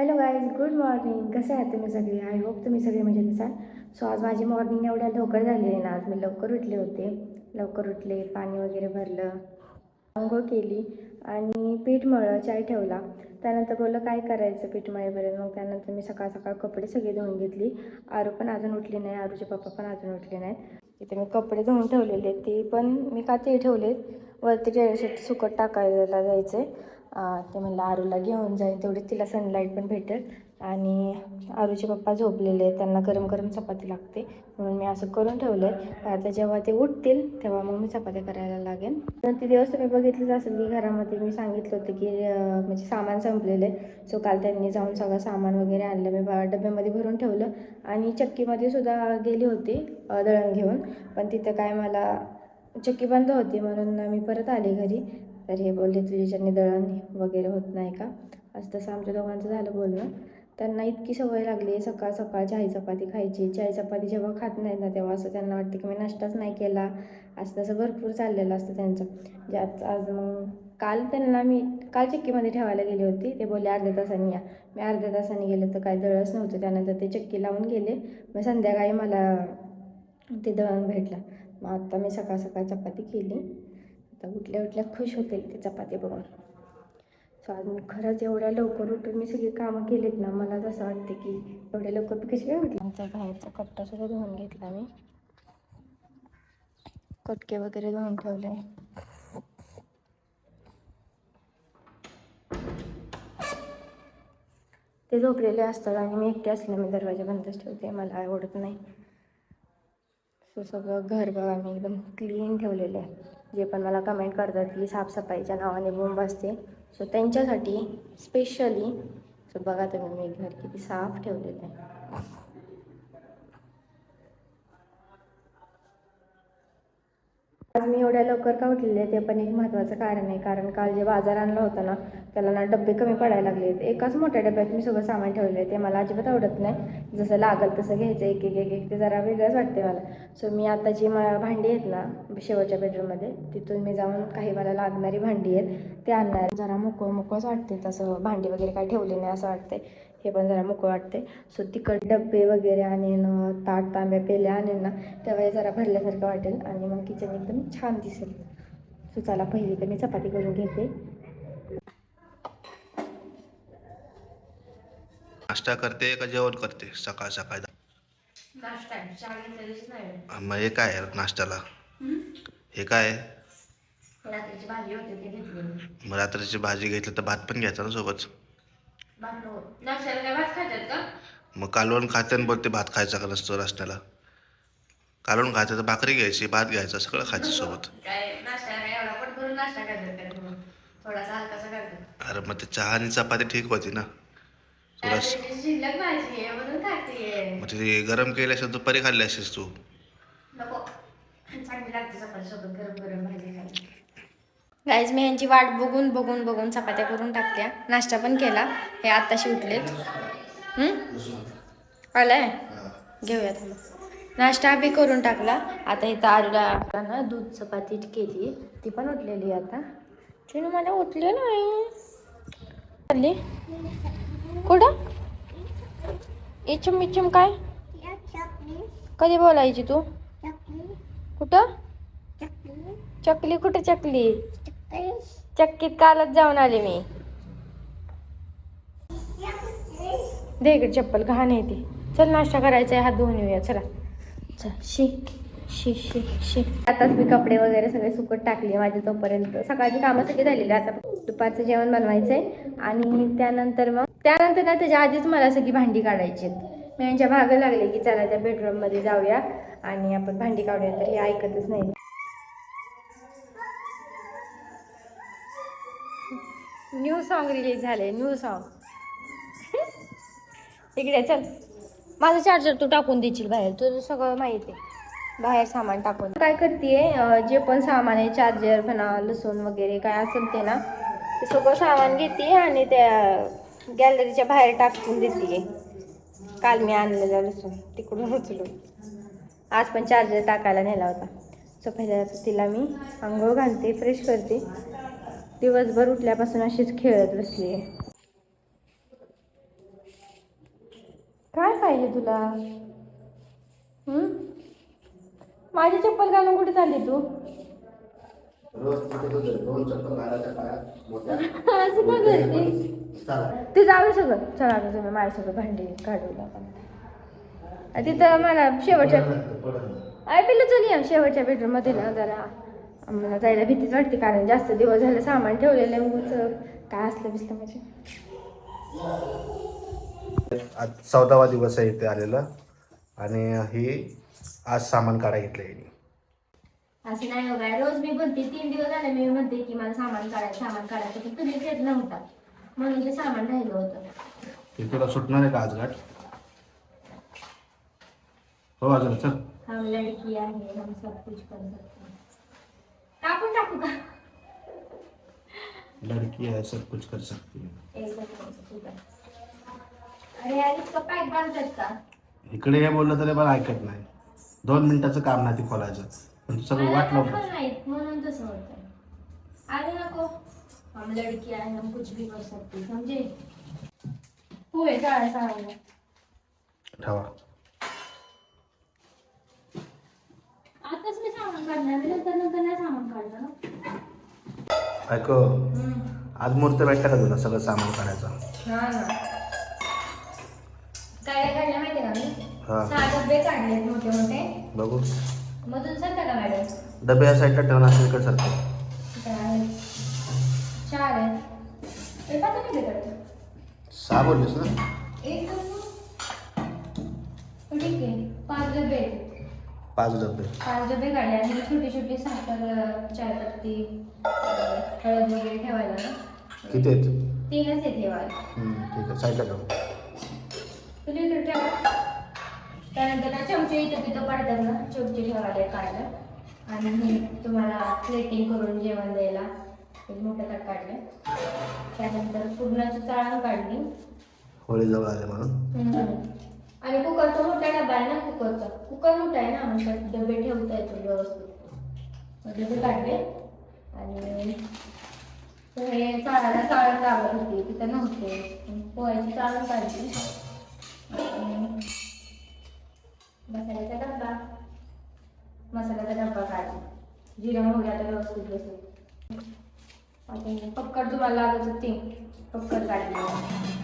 Hello guys good morning कसे आहात तुम्ही सगळे? आय होप तुम्ही सगळे मजेत असाल. सो आज माझी मॉर्निंग एवढ्या लवकर झाली आहे ना आज मी लवकर उठले होते. लवकर उठले पाणी वगैरे भरलं आंघोळ केली आणि पीठ मळलं चाय ठेवला. त्यानंतर बोललं काय करायचं पीठ मळेपर्यंत मग त्यानंतर मी सकाळ सकाळ कपडे सगळे धुवून घेतली. आरू पण अजून उठली नाही आरूचे पप्पा पण अजून उठले नाहीत. इथे मी कपडे धुवून ठेवलेले ते पण मी का ते ठेवलेत? वरती टेरेससाठी सुकट टाकायला जायचं आहे ते म्हणलं आरूला घेऊन जाईन तेवढी तिला सनलाईट पण भेटेल. आणि आरूचे पप्पा झोपलेले आहेत त्यांना गरम गरम चपाती लागते. म्हणून मी असं करून ठेवलं आहे आता जेव्हा ते उठतील तेव्हा मग मी चपाती करायला लागेल तर ती दिवस तुम्ही बघितलंच असेल की घरामध्ये मी सांगितलं होतं की म्हणजे सामान संपलेलं आहे. सो काल त्यांनी जाऊन सगळं सामान वगैरे आणलं. मी बा- डब्यामध्ये भरून ठेवलं. आणि चक्कीमध्ये सुद्धा गेली होती दळण घेऊन. पण तिथं काय मला चक्की बंद होती. म्हणून मी परत आले घरी. तर हे बोलले तुझ्याच्याने दळण वगैरे होत नाही का? असं तसं आमच्या दोघांचं झालं बोलणं. त्यांना इतकी सवय लागली आहे सकाळ सकाळ चहा चपाती खायची. चहा चपाती जेव्हा खात नाहीत ना तेव्हा असं त्यांना वाटतं की मी नाश्ताच नाही केला. असं तसं भरपूर चाललेलं असतं त्यांचं. ज्यात आज मग काल त्यांना मी काल चक्कीमध्ये ठेवायला गेली होती. ते बोलले अर्ध्या तासांनी या. मी अर्ध्या तासांनी गेले तर काय दळच नव्हतं. त्यानंतर ते चक्की लावून गेले. मग संध्याकाळी मला ते दळण भेटलं. मग आत्ता मी सकाळ सकाळ चपाती केली. आता उठल्या उठल्या खुश होतील ते चपाती बघून. सो आज मी खरंच एवढ्या लवकर उठून मी सगळी कामं केलीत ना मला जसं वाटते की एवढ्या लवकर मी कशी काय उठली? आमचा बाहेरचा कट्टा सुद्धा धुवून घेतला मी. कटके वगैरे धुवून ठेवले. ते झोपलेले असतात आणि मी एकटे असले मी दरवाजा बंदच ठेवते मला आवडत नाही. सो सगळं घर बघा मी एकदम क्लीन ठेवलेलं आहे. जे पण मला कमेंट करतात की साफसफाईच्या नावाने बोंब असते सो त्यांच्यासाठी स्पेशली सो बघा तुम्ही मी घर किती साफ ठेवलेलं आहे. आज मी एवढ्या लवकर का उठलेले ते पण एक महत्त्वाचं कारण आहे. कारण काल जे बाजार आणला होता ना त्याला ना डब्बे कमी पडायला लागले एकाच मोठ्या डब्यात मी सगळं सामान ठेवले आहे. ते मला अजिबात आवडत नाही. जसं लागल तसं घ्यायचं एक एक एक एक ते जरा वेगळंच वाटते मला. सो मी आता जी मला भांडी आहेत ना शेवटच्या बेडरूममध्ये तिथून मी जाऊन काही मला लागणारी भांडी आहेत ते आणणार. जरा मोकळं मोकळंच वाटते तसं. भांडी वगैरे काय ठेवली नाही असं वाटते हे पण जरा मोकळं वाटते सो तिकट डब्बे वगैरे आणेन ताट तांब्या पेल्या आणेन ना तेव्हा हे जरा भरल्यासारखं वाटेल आणि मग किचन एकदम छान दिसेल. सो चला पहिली तर मी चपाती करून घेते. नाश्ता करते का जेवण करते? सकाळ सकाळ. मग हे काय नाश्त्याला? हे काय आहे? रात्रीची भाजी होती ती घेतली मग रात्रीची भाजी घेतली तर भात पण घ्यायचा ना सोबत? नाश्त्याला काय भात खातात का? मग कालवण खाते आणि बोलते भात खायचा का नसतो नाश्त्याला कालवण खायचं तर भाकरी घ्यायची भात घ्यायचं सगळं खायचं सोबत. काय नाश्ता काय एवढा पण करून नाश्ता करतात का तुम्ही थोडासा हलकासा करतात. अरे मग ते चहा आणि चपाती ठीक होती ना. तुला स- रात्रीची शिल्लक भाजी आहे म्हणून खाते मग ते गरम केली असेल दुपारी खाल्ली असेल तू. नको. चांगली लागते चपाती सोबत गरम गरम भाजी. खायला गाईज मी यांची वाट बघून बघून बघून चपात्या करून टाकल्या. नाश्ता पण केला. हे आत्ताशी उठलेत. आलाय? घेऊयात मग नाश्ता बी करून टाकला. आता इथं आरूला ना दूध चपाती केली. ती पण उठलेली आता. चिनू मला उठले नाही. चालली कुठं? इचम इचम काय? कधी बोलायची तू? कुठं? चकली. कुठे चकली? चक्कीत कालच जाऊन आले मी. दे इकडे चप्पल घाण येते चल नाश्ता करायचा आहे. हात धुवून येऊया. चला. चल शी शी शी शी. आताच मी कपडे वगैरे सगळे सुकट टाकले माझे तोपर्यंत. सकाळची कामं सगळी झालेली आता दुपारचं जेवण बनवायचं आहे आणि त्यानंतर मग त्यानंतर ना त्याच्या आधीच मला सगळी भांडी काढायची आहेत. मी यांच्या भागं लागले की चला त्या बेडरूममध्ये जाऊया. आणि आपण भांडी काढूया. तर हे ऐकतच नाही न्यू सॉन्ग रिलीज झाले न्यू सॉन्ग इकडे चल. माझं चार्जर तू टाकून देशील बाहेर तुझं सगळं माहिती आहे. बाहेर सामान टाकून. काय करते जे पण सामान आहे चार्जर म्हणा लसूण वगैरे काय असेल ते ना ते सगळं सामान घेते आणि त्या गॅलरीच्या बाहेर टाकून देते काल मी आणलेलं लसूण तिकडून उचलून. आज पण चार्जर टाकायला नेला होता. सो पहिल्या तिला मी आंघोळ घालते फ्रेश करते. दिवसभर उठल्यापासून अशीच खेळत बसली आहे. काय पाहिजे तुला? माझी चप्पल घालून कुठे चालली तू? असं का करते? ते जाऊ सगळं. चला आता तुम्ही माझ्या सगळं भांडी काढू तिथं मला शेवटच्या आय पिल्लू चल या. शेवटच्या बेडरूममध्ये ना जरा. आम्हाला जायला भीतीच वाटते कारण जास्त दिवस झाले सामान ठेवलेलं आहे उगाच. काय असलं बिसलं म्हणजे. आज चौदावा दिवस आहे इथे आलेला आणि ही आज सामान काढायला घेतलं आहे असं नाही हो काय रोज मी बोलते तीन दिवस झाले मी म्हणते की मला सामान काढायचं सामान काढायचं पण तुम्ही येत नव्हता. म्हणून ते सामान राहिलं होतं. ते तुला सुटणार आहे का आज गाठ हो अजून चल. हम लड़की आहे हम सब कुछ कर सकते हैं. टाकून टाकू का? लड़की है. सब कुछ कर सकती है. अरे यार पॅक बांधतात का? इकडे हे बोललं तरी मला ऐकत नाही. दोन मिनिटाचं काम नाही ते खोलायचं. पण तू सगळं वाट लावून माहीत म्हणून तसं होतं अरे नको. हम लड़की आहे हम कुछ भी कर सकते हैं, समजे होय काय सांगा ठेवा. आताच मी सामान काढणार मी नंतर नंतर नाही सामान काढणार ना. ऐक आज मुहूर्त भेटला का तुला सगळं सामान काढायचं? हा ना. काय काय काढलं माहिती का मी? हा. सहा डबे काढलेत मोठे मोठे. बघू. मधून सांगता का मॅडम? डबे या साईडला ठेवून असेल इकडे सारखं. चार हे पाच सहा बोललीस ना? एक ठीक आहे. पाच डबे. आहेत. पाच डबे. पाच डबे काढले आणि छोटी छोटी साखर चायपत्ती हळद वगैरे ठेवायला ना. किती आहेत? तीनच आहे ठेवायला. ठीक आहे. साईडला ठेव. तुला इकडे ठेवा. त्यानंतर ना चमचे इथं तिथं पडतात ना चमचे ठेवायला काढलं. आणि तुम्हाला प्लेटिंग करून जेवण द्यायला एक मोठं ताट काढलं. त्यानंतर पूर्णाची चाळण काढली. होळी जवळ आले म्हणून. आणि कुकरचा मोठा डबा आहे ना कुकरचा कुकर मोठा आहे ना मग डबे ठेवता येतो व्यवस्थित. डबे काढले. आणि हे चाळायला चाळण लागत होती. तिथं नव्हते. पोह्याची चाळण काढली. मसाल्याचा डब्बा. मसाल्याचा डब्बा काढला. जिरा मोहरी व्यवस्थित बसत आणि पक्कड तुम्हाला लागत होती. पक्कड काढली.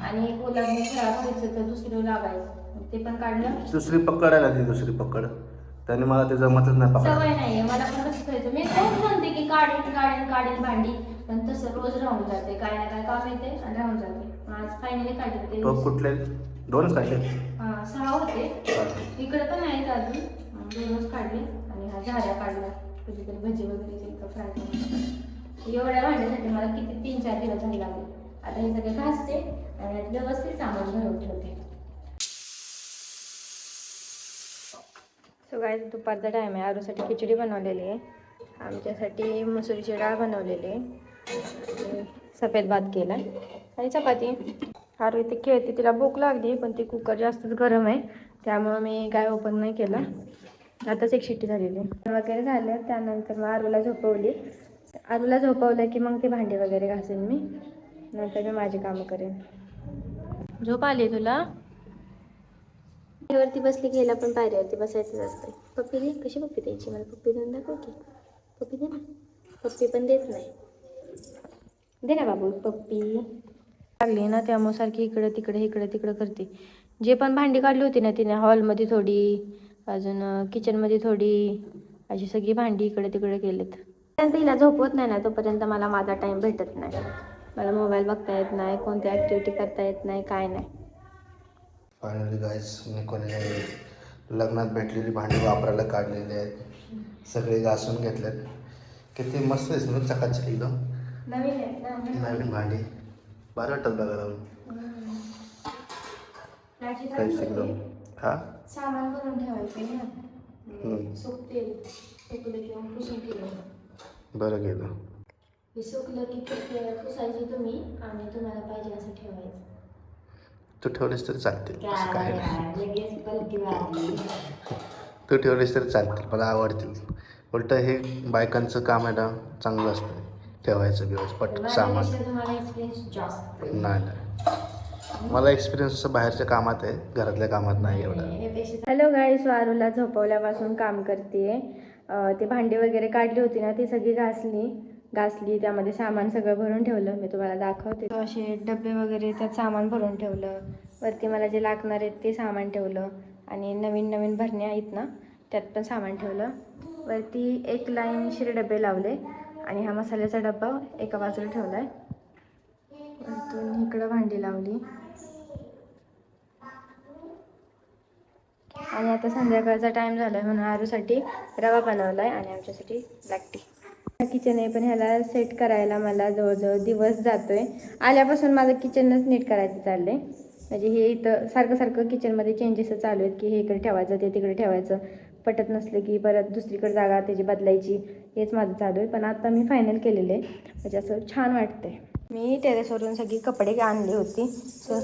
आणि एक ओला खराब व्हायचं तर दुसरं लागायचं ते पण काढलं. दुसरी पकड आहे ना ती दुसरी पकड. त्याने मला ते जमतच नाही पकड सवय नाहीये मला पण कसं करायचं मी रोज म्हणते की काढीन काढीन काढीन भांडी पण तसं रोज राहून जाते. काय ना काय काम येते आणि राहून जाते. मग आज फायनली काढले ते तो कुठले? दोनच काढले. हा, सहा होते. इकडे पण आहेत अजून. मग दोनच काढले आणि हा झाऱ्या काढला. कधीतरी भजी वगैरे फ्राय करून. एवढ्या भांड्यासाठी मला किती तीन चार दिवस झाले लागले. आता हे सगळे घासते आणि यात व्यवस्थित सामान भरवून ठेवते. सो काय दुपारचा टाईम आहे. आरूसाठी खिचडी बनवलेली आहे. आमच्यासाठी मसुरीची डाळ बनवलेली आहे. सफेद भात केला आणि चपाती. आरू इथे खेळते. तिला भूक लागली पण ती कुकर जास्तच गरम आहे. त्यामुळं मी काय ओपन नाही केलं. आताच एक शिट्टी झालेली वगैरे झालं. त्यानंतर मग आरूला झोपवली. आरूला झोपवलं की मग ते भांडी वगैरे घासेन मी. नंतर मी माझी कामं करेन. झोप आली तुला? पायरीवरती बसली की पण पायरीवरती बसायचंच असतं पप्पी दे कशी पप्पी द्यायची मला? पप्पी देऊन दाखव की. पप्पी दे ना. पप्पी पण देत नाही. दे ना बाबू पप्पी. लागली ना त्यामुळे सारखी इकडं तिकडे इकडे तिकडं करते. जे पण भांडी काढली होती ना तिने हॉलमध्ये थोडी अजून किचनमध्ये थोडी अशी सगळी भांडी इकडे तिकडे केलेत. त्यानंतर हिला झोपवत नाही ना तोपर्यंत मला माझा टाईम भेटत नाही. मला मोबाईल बघता येत नाही कोणत्या ॲक्टिव्हिटी करता येत नाही काय नाही. फायनली गाईस मी कोणी लग्नात भेटलेली भांडी वापरायला काढलेली आहेत. सगळे घासून घेतलेत. किती मस्त दिसत ना चकाचक एकदम. नवीन भांडी. बरं वाटत बघायला त्याची एकदम. हा? सामान ठेवायचं हम्म. बरं गेलं. सुकलं की पुसायची तुम्ही आणि तुम्हाला पाहिजे असं ठेवायचं. तू ठेवलीस तरी चालतील असं काय नाही. तू ठेवलीस तरी चालतील मला आवडतील. उलट हे बायकांचं काम आहे ना चांगलं असतं. ठेवायचं व्यवस्थित पट सामान. नाही नाही मला एक्सपिरियन्स असं बाहेरच्या कामात आहे घरातल्या कामात नाही एवढं. हॅलो गाईस वारूला झोपवल्यापासून काम करते ते भांडी वगैरे काढली होती ना ती सगळी घासली. घासली त्यामध्ये सामान सगळं भरून ठेवलं. मी तुम्हाला दाखवते. असे डबे वगैरे त्यात सामान भरून ठेवलं. वरती मला जे लागणार आहेत ते सामान ठेवलं. आणि नवीन नवीन भरण्या आहेत ना त्यात पण सामान ठेवलं. वरती एक लाईनशीर डबे लावले. आणि हा मसाल्याचा डब्बा एका बाजूला ठेवला आहे वरतून इकडं भांडी लावली. आणि आता संध्याकाळचा टाईम झाला म्हणून आरूसाठी रवा बनवला आहे आणि आमच्यासाठी ब्लॅक टी किचन आहे पण ह्याला सेट करायला मला जवळजवळ दिवस जातोय. आल्यापासून माझं किचनच नीट करायचं चाललंय. म्हणजे हे इथं सारखं सारखं किचनमध्ये चेंजेस चालू आहेत की हे इकडे ठेवायचं ते तिकडे ठेवायचं. पटत नसलं की परत दुसरीकडे जागा त्याची बदलायची हेच माझं चालू आहे. पण आता मी फायनल केलेलं आहे. म्हणजे असं छान वाटतंय. मी टेरेसवरून सगळी कपडे आणली होती. सो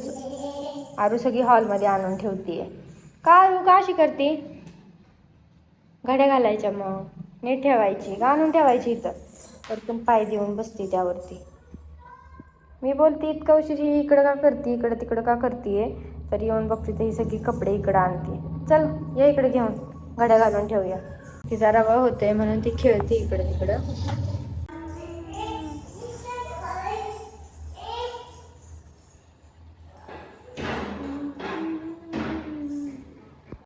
आरू सगळी हॉलमध्ये आणून ठेवते का आरू का अशी करते? घड्या घालायच्या मग. नीट ठेवायची गाणून ठेवायची इथं. वरतून पाय देऊन बसते त्यावरती. मी बोलते इतकं उशीर ही इकडं का करते इकडं तिकडं का करते तर येऊन बघते तर ही सगळी कपडे इकडं आणते चल या इकडे घेऊन. घड्या घालून ठेवूया. तिचा रवा होतोय म्हणून ती खेळते इकडं तिकडं.